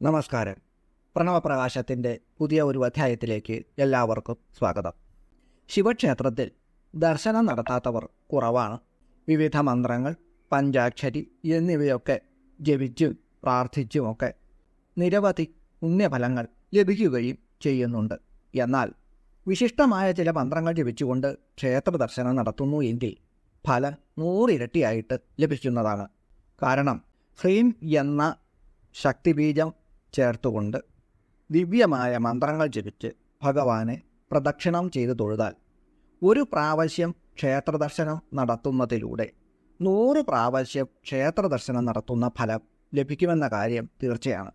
നമസ്കാരം. പ്രണവപ്രകാശത്തിന്റെ പുതിയ ഒരു അധ്യായത്തിലേക്ക് എല്ലാവർക്കും സ്വാഗതം. ശിവക്ഷേത്രത്തിൽ ദർശനം നടത്താത്തവർ കുറവാണ്. വിവിധ മന്ത്രങ്ങൾ പഞ്ചാക്ഷരി എന്നിവയൊക്കെ ജപിച്ചും പ്രാർത്ഥിച്ചുമൊക്കെ നിരവധി പുണ്യഫലങ്ങൾ ലഭിക്കുകയും ചെയ്യുന്നുണ്ട്. എന്നാൽ വിശിഷ്ടമായ ചില മന്ത്രങ്ങൾ ജപിച്ചുകൊണ്ട് ക്ഷേത്ര ദർശനം നടത്തുന്നു എങ്കിൽ ഫലം നൂറിരട്ടിയായിട്ട് ലഭിക്കുന്നതാണ്. കാരണം ഹ്രീം എന്ന ശക്തിബീജം ചേർത്തുകൊണ്ട് ദിവ്യമായ മന്ത്രങ്ങൾ ജപിച്ച് ഭഗവാനെ പ്രദക്ഷിണം ചെയ്തു തൊഴുതാൽ ഒരു പ്രാവശ്യം ക്ഷേത്രദർശനം നടത്തുന്നതിലൂടെ നൂറ് പ്രാവശ്യം ക്ഷേത്രദർശനം നടത്തുന്ന ഫലം ലഭിക്കുമെന്ന കാര്യം തീർച്ചയാണ്.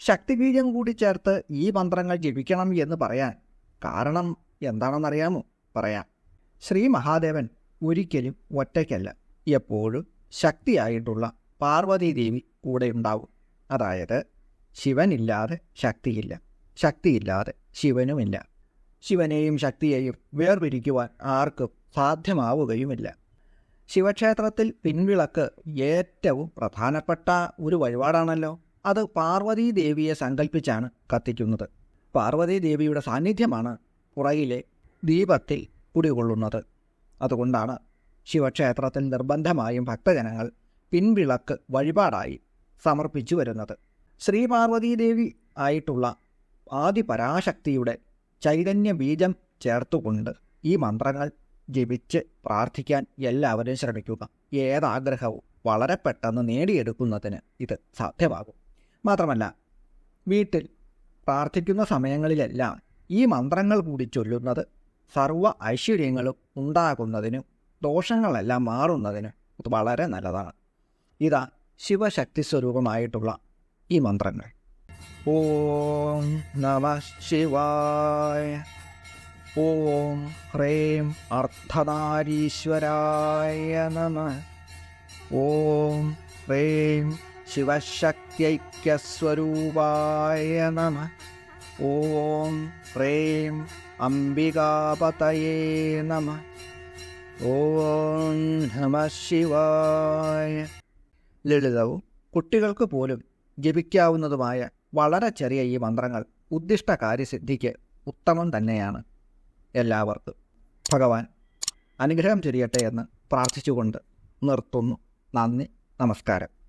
ശക്തിബീജം കൂടി ചേർത്ത് ഈ മന്ത്രങ്ങൾ ജപിക്കണം എന്ന് പറയാൻ കാരണം എന്താണെന്നറിയാമോ? പറയാം. ശ്രീ മഹാദേവൻ ഒരിക്കലും ഒറ്റയ്ക്കല്ല എപ്പോഴും ശക്തിയായിട്ടുള്ള പാർവതീദേവി കൂടെ ഉണ്ടാവും അതായത് ശിവനില്ലാതെ ശക്തിയില്ല. ശക്തിയില്ലാതെ ശിവനുമില്ല. ശിവനെയും ശക്തിയെയും വേർപിരിക്കുവാൻ ആർക്കും സാധ്യമാവുകയുമില്ല. ശിവക്ഷേത്രത്തിൽ പിൻവിളക്ക് ഏറ്റവും പ്രധാനപ്പെട്ട ഒരു വഴിപാടാണല്ലോ. അത് പാർവതീ ദേവിയെ സങ്കല്പിച്ചാണ് കത്തിക്കുന്നത്. പാർവതീ ദേവിയുടെ സാന്നിധ്യമാണ് പുറകിലെ ദീപത്തിൽ കുടികൊള്ളുന്നത്. അതുകൊണ്ടാണ് ശിവക്ഷേത്രത്തിൽ നിർബന്ധമായും ഭക്തജനങ്ങൾ പിൻവിളക്ക് വഴിപാടായി സമർപ്പിച്ചു വരുന്നത്. ശ്രീ പാർവതീദേവി ആയിട്ടുള്ള ആദിപരാശക്തിയുടെ ചൈതന്യ ബീജം ചേർത്തുകൊണ്ട് ഈ മന്ത്രങ്ങൾ ജപിച്ച് പ്രാർത്ഥിക്കാൻ എല്ലാവരും ശ്രമിക്കുക. ഏതാഗ്രഹവും വളരെ പെട്ടെന്ന് നേടിയെടുക്കുന്നതിന് ഇത് സാധ്യമാകും. മാത്രമല്ല വീട്ടിൽ പ്രാർത്ഥിക്കുന്ന സമയങ്ങളിലെല്ലാം ഈ മന്ത്രങ്ങൾ കൂടി ചൊല്ലുന്നത് സർവ ഐശ്വര്യങ്ങളും ഉണ്ടാകുന്നതിനും ദോഷങ്ങളെല്ലാം മാറുന്നതിനും വളരെ നല്ലതാണ്. ഇതാ ശിവശക്തി സ്വരൂപമായിട്ടുള്ള ഈ മന്ത്രങ്ങൾ. ഓം നമ ശിവായ. ഓം ഹ്രീം അർത്ഥനാരീശ്വരായ നമ. ഓം ഹ്രീം ശിവശക്തിഐക്യസ്വരൂപായ നമ. ഓം ഹ്രീം അംബികാപതയേ നമ. ഓം നമ ശിവായ. ലളിതവും കുട്ടികൾക്ക് പോലും ജപിക്കാവുന്നതുമായ വളരെ ചെറിയ ഈ മന്ത്രങ്ങൾ ഉദ്ദിഷ്ട കാര്യസിദ്ധിക്ക് ഉത്തമം തന്നെയാണ് എല്ലാവർക്കും. ഭഗവാൻ അനുഗ്രഹം ചൊരിയട്ടെ എന്ന് പ്രാർത്ഥിച്ചുകൊണ്ട് നിർത്തുന്നു. നന്ദി നമസ്കാരം.